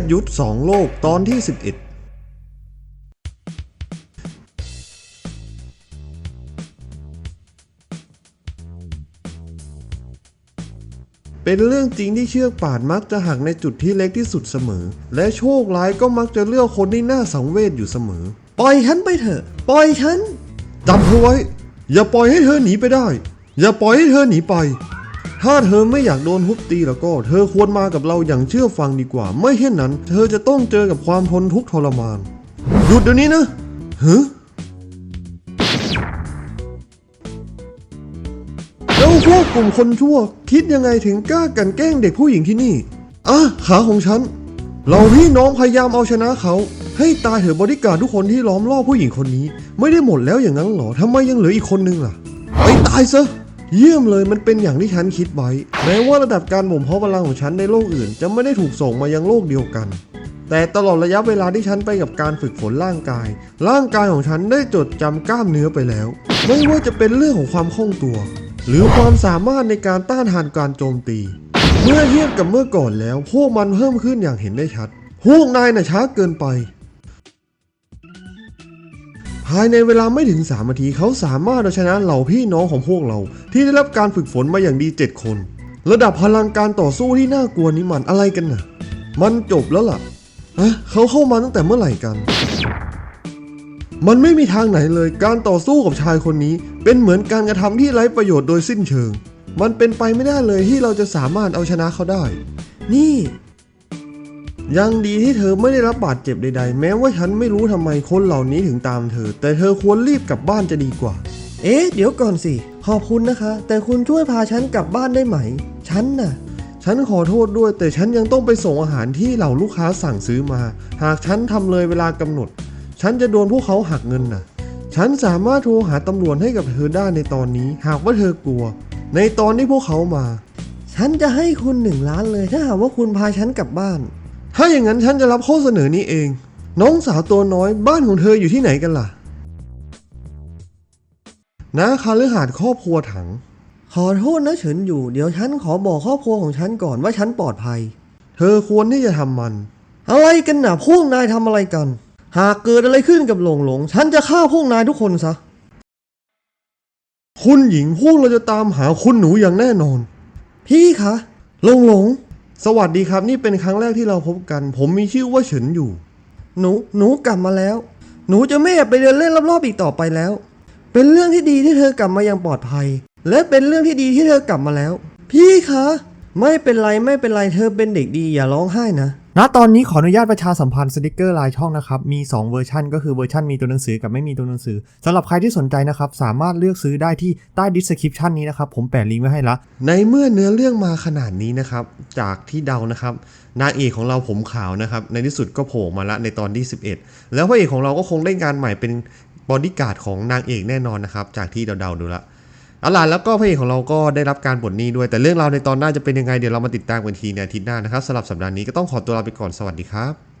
พยุทธสองโลกตอนที่ 11เป็นเรื่องจริงที่เชือกป่านมักจะหักในจุดที่เล็กที่สุดเสมอ และโชคร้ายก็มักจะเลือกคนที่น่าสังเวชอยู่เสมอ ปล่อยฉันไปเถอะ ปล่อยฉันจำเธอไว้ อย่าปล่อยให้เธอหนีไปได้ อย่าปล่อยให้เธอหนีไป ถ้าเธอไม่อยากโดนทุบตีแล้วก็ เธอควรมากับเราอย่างเชื่อฟังดีกว่า ไม่เช่นนั้น เธอจะต้องเจอกับความทนทุกข์ทรมาน หยุดเดี๋ยวนี้นะฮะแล้วพวกกลุ่มคนชั่ว คิดยังไงถึงกล้ากันแกล้งเด็กผู้หญิงที่นี่อะขาของฉัน เราพี่น้องพยายามเอาชนะเขาให้ตายเถอะบริการทุกคนที่ล้อมรอบผู้หญิงคนนี้ ไม่ได้หมดแล้วอย่างนั้นหรอทำไมยังเหลืออีกคนนึงล่ะไปตายซะ เยี่ยมเลยมันเป็นอย่างที่ฉันคิดไว้ แม้ว่าระดับการบ่มเพาะพลังของฉันในโลกอื่น จะไม่ได้ถูกส่งมายังโลกเดียวกัน แต่ตลอดระยะเวลาที่ฉันไปกับการฝึกฝนร่างกาย ร่างกายของฉันได้จดจำกล้ามเนื้อไปแล้ว ไม่ว่าจะเป็นเรื่องของความคล่องตัว หรือความสามารถในการต้านทานการโจมตี เมื่อเทียบกับเมื่อก่อนแล้ว พวกมันเพิ่มขึ้นอย่างเห็นได้ชัด พวกนายน่ะช้าเกินไป ภายในเวลาไม่ถึง 3 นาทีเขาสามารถเอาชนะเหล่าพี่น้องของพวกเรา ที่ได้รับการฝึกฝนมาอย่างดี 7 คน ระดับพลังการต่อสู้ที่น่ากลัวนี้มันอะไรกันน่ะ มันจบแล้วล่ะเอ๊ะเขาเข้ามาตั้งแต่เมื่อไหร่กัน มันไม่มีทางไหนเลยการต่อสู้กับชายคนนี้ เป็นเหมือนการกระทำที่ไร้ประโยชน์โดยสิ้นเชิง มันเป็นไปไม่ได้เลยที่เราจะสามารถเอาชนะเขาได้ นี่ ยังดีที่เธอไม่ได้รับบาดเจ็บใดๆ แม้ว่าฉันไม่รู้ทำไมคนเหล่านี้ถึงตามเธอ แต่เธอควรรีบกลับบ้านจะดีกว่า เอ๊ะ เดี๋ยวก่อนสิ ขอบคุณนะคะ แต่คุณช่วยพาฉันกลับบ้านได้ไหม ฉันน่ะ ฉันขอโทษด้วย แต่ฉันยังต้องไปส่งอาหารที่เหล่าลูกค้าสั่งซื้อมา หากฉันทำเลยเวลากำหนด ฉันจะโดนพวกเขาหักเงินน่ะ ฉันสามารถโทรหาตำรวจให้กับเธอได้ในตอนนี้ หากว่าเธอกลัว ในตอนที่พวกเขามา ฉันจะให้คุณหนึ่งล้านเลยถ้าหากว่าคุณพาฉันกลับบ้าน ถ้าอย่างนั้นฉันจะรับข้อเสนอนี้เอง น้องสาวตัวน้อยบ้านของเธออยู่ที่ไหนกันล่ะนะคาลือหาดครอบครัวถัง ขอโทษนะเฉินอยู่ เดี๋ยวฉันขอบอกครอบครัวของฉันก่อนว่าฉันปลอดภัย เธอควรที่จะทำมัน อะไรกันน่ะพวกนายทำอะไรกัน หากเกิดอะไรขึ้นกับหลงหลง ฉันจะฆ่าพวกนายทุกคนซะ คุณหญิงพวกเราจะตามหาคุณหนูอย่างแน่นอน พี่คะหลงหลง สวัสดีครับ นี่เป็นครั้งแรกที่เราพบกัน ผมมีชื่อว่าเฉินอยู่ หนูหนูกลับมาแล้ว หนูจะไม่อยากไปเดินเล่นรอบๆอีกต่อไปแล้ว เป็นเรื่องที่ดีที่เธอกลับมาอย่างปลอดภัย และเป็นเรื่องที่ดีที่เธอกลับมาแล้ว พี่คะ ไม่เป็นไรไม่เป็นไรเธอเป็นเด็กดีอย่าร้องไห้นะ ณตอนนี้ขออนุญาตประชาสัมพันธ์สติกเกอร์ลายช่องนะครับ มี 2 เวอร์ชันก็คือเวอร์ชันมีตัวหนังสือกับไม่มีตัวหนังสือสำหรับใครที่สนใจนะครับ สามารถเลือกซื้อได้ที่ใต้ description นี้นะครับ ผมแปะลิงก์ไว้ให้ละ ในเมื่อเนื้อเรื่องมาขนาดนี้นะครับ จากที่เดานะครับ นางเอกของเราผมขาวนะครับ ในที่สุดก็โผล่มาละในตอนที่ 11 แล้วพระเอกของเราก็คงได้งานใหม่เป็นบอดี้การ์ดของนางเอกแน่นอนนะครับ จากที่เดาๆดูละ เอาล่ะแล้วก็พระเอกของเราก็ได้รับการบทนี้ด้วย แต่เรื่องราวในตอนหน้าจะเป็นยังไงเดี๋ยวเรามาติดตามกันทีในอาทิตย์หน้านะครับสำหรับสัปดาห์นี้ก็ต้องขอตัวลาไปก่อนสวัสดีครับ